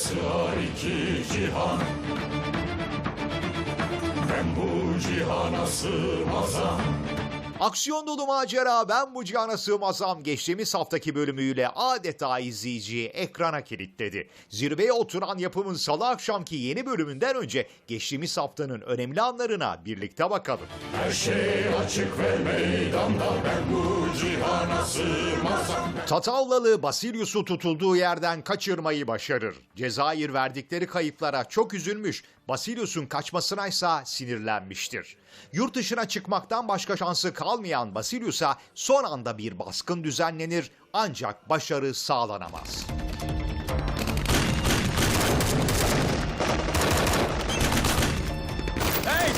sığar iki cihan. Ben bu cihana sığmazam Aksiyon dolu macera Ben Bu Cihana Sığmazam geçtiğimiz haftaki bölümüyle adeta izleyiciyi ekrana kilitledi. Zirveye oturan yapımın salı akşamki yeni bölümünden önce geçtiğimiz haftanın önemli anlarına birlikte bakalım. Her şey açık ve meydanda Ben bu cihana sığmazam Tatavlalı Basilius'u tutulduğu yerden kaçırmayı başarır. Cezayir verdikleri kayıplara çok üzülmüş, Basilius'un kaçmasına ise sinirlenmiştir. Yurt dışına çıkmaktan başka şansı kalmayan Basilius'a son anda bir baskın düzenlenir ancak başarı sağlanamaz. Hey.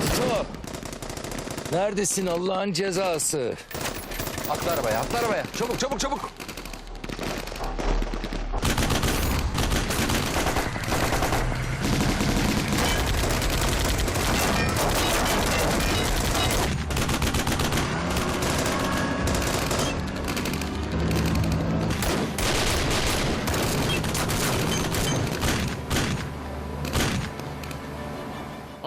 Tito! Neredesin Allah'ın cezası? Atla arabaya, atla arabaya. Çabuk, çabuk, çabuk.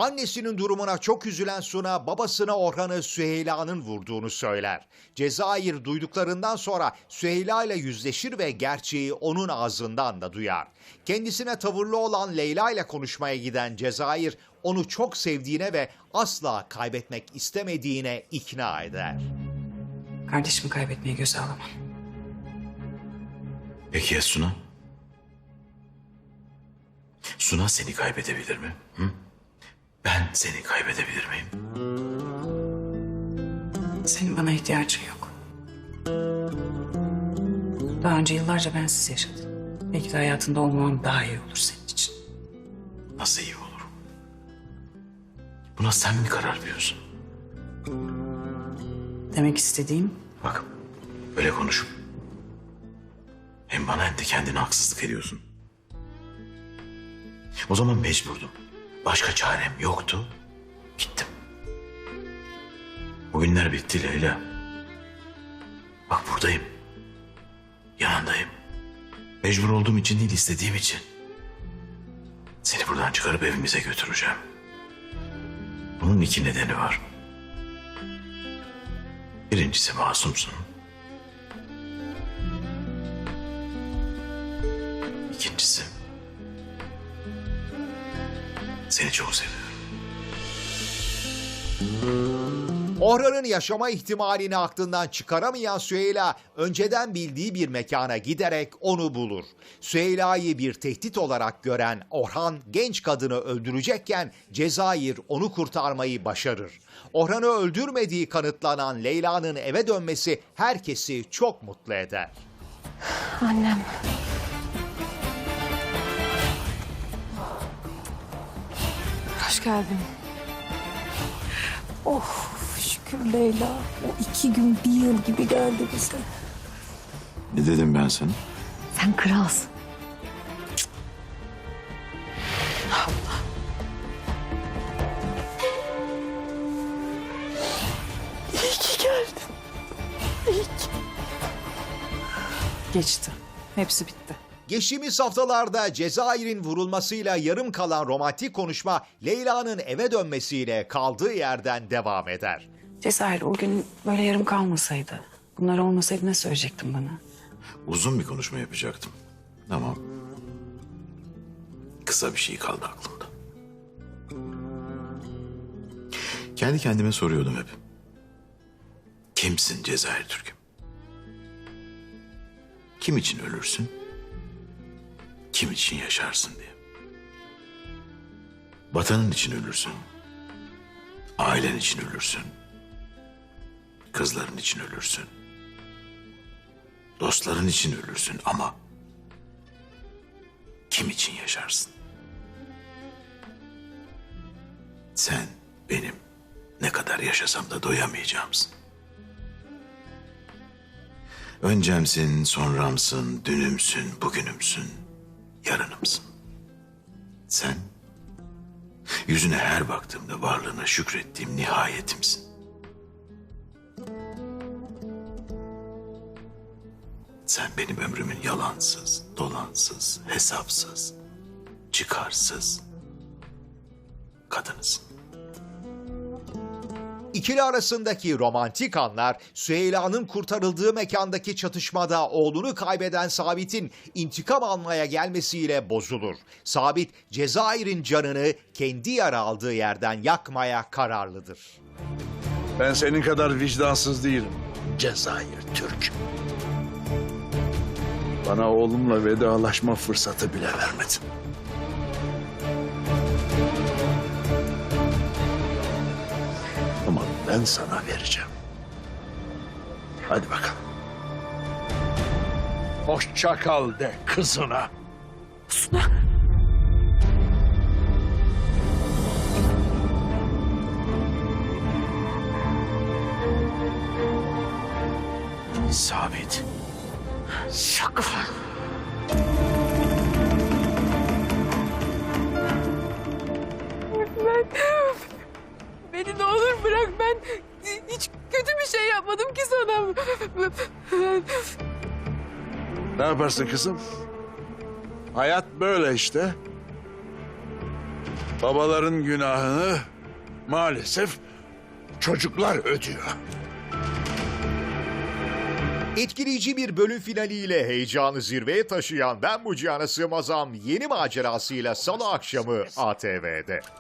Annesinin durumuna çok üzülen Suna babasına Orhan'ı Süheyla'nın vurduğunu söyler. Cezayir duyduklarından sonra Süheyla ile yüzleşir ve gerçeği onun ağzından da duyar. Kendisine tavırlı olan Leyla ile konuşmaya giden Cezayir onu çok sevdiğine ve asla kaybetmek istemediğine ikna eder. Kardeşimi kaybetmeyi göze alamam. Peki ya Suna? Suna seni kaybedebilir mi? Hı? Ben seni kaybedebilir miyim? Senin bana ihtiyacın yok. Daha önce yıllarca bensiz yaşadın. Belki de hayatında olmam daha iyi olur senin için. Nasıl iyi olur? Buna sen mi karar veriyorsun? Demek istediğim Bak, böyle konuşup hem bana hem de kendine haksızlık ediyorsun. O zaman mecburdum. Başka çarem yoktu. Gittim. Bugünler bitti Leyla. Bak buradayım. Yanındayım. Mecbur olduğum için değil istediğim için. Seni buradan çıkarıp evimize götüreceğim. Bunun iki nedeni var. Birincisi masumsun. İkincisi seni çok seviyorum. Orhan'ın yaşama ihtimalini aklından çıkaramayan Süheyla önceden bildiği bir mekana giderek onu bulur. Süheyla'yı bir tehdit olarak gören Orhan genç kadını öldürecekken Cezayir onu kurtarmayı başarır. Orhan'ı öldürmediği kanıtlanan Leyla'nın eve dönmesi herkesi çok mutlu eder. Annem. Hoş geldin. Oh şükür Leyla. O iki gün bir yıl gibi geldi bize. Ne dedim ben sana? Sen kralsın. İyi ki geldin. İyi ki. geçti. Hepsi bitti. Geçtiğimiz haftalarda Cezayir'in vurulmasıyla yarım kalan romantik konuşma Leyla'nın eve dönmesiyle kaldığı yerden devam eder. Cezayir o gün böyle yarım kalmasaydı. Bunlar olmasaydı ne söyleyecektin bana? Uzun bir konuşma yapacaktım. Ama kısa bir şey kaldı aklımda. Kendi kendime soruyordum hep. Kimsin Cezayir Türk'üm? Kim için ölürsün? Kim için yaşarsın diye. Vatanın için ölürsün. Ailen için ölürsün. Kızların için ölürsün. Dostların için ölürsün ama kim için yaşarsın? Sen benim ne kadar yaşasam da doyamayacağımsın. Öncemsin, sonramsın, dünümsün, bugünümsün, yaranımsın. Sen yüzüne her baktığımda varlığına şükrettiğim nihayetimsin. Sen benim ömrümün yalansız, dolansız, hesapsız, çıkarsız kadınısın. İkili arasındaki romantik anlar Süheyla'nın kurtarıldığı mekandaki çatışmada oğlunu kaybeden Sabit'in intikam almaya gelmesiyle bozulur. Sabit Cezayir'in canını kendi yara aldığı yerden yakmaya kararlıdır. Ben senin kadar vicdansız değilim. Cezayir Türk. Bana oğlumla vedalaşma fırsatı bile vermedin. Ben sana vereceğim. Hadi bakalım. Hoşça kal de kızına. Sabit. Ben... Ne yaparsın kızım? Hayat böyle işte. Babaların günahını maalesef çocuklar ödüyor. Etkileyici bir bölüm finaliyle heyecanı zirveye taşıyan Ben Bu Cihana Sığmazam yeni macerasıyla salı akşamı ATV'de.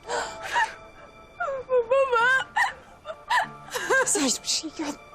Sen hiçbir şey yapma.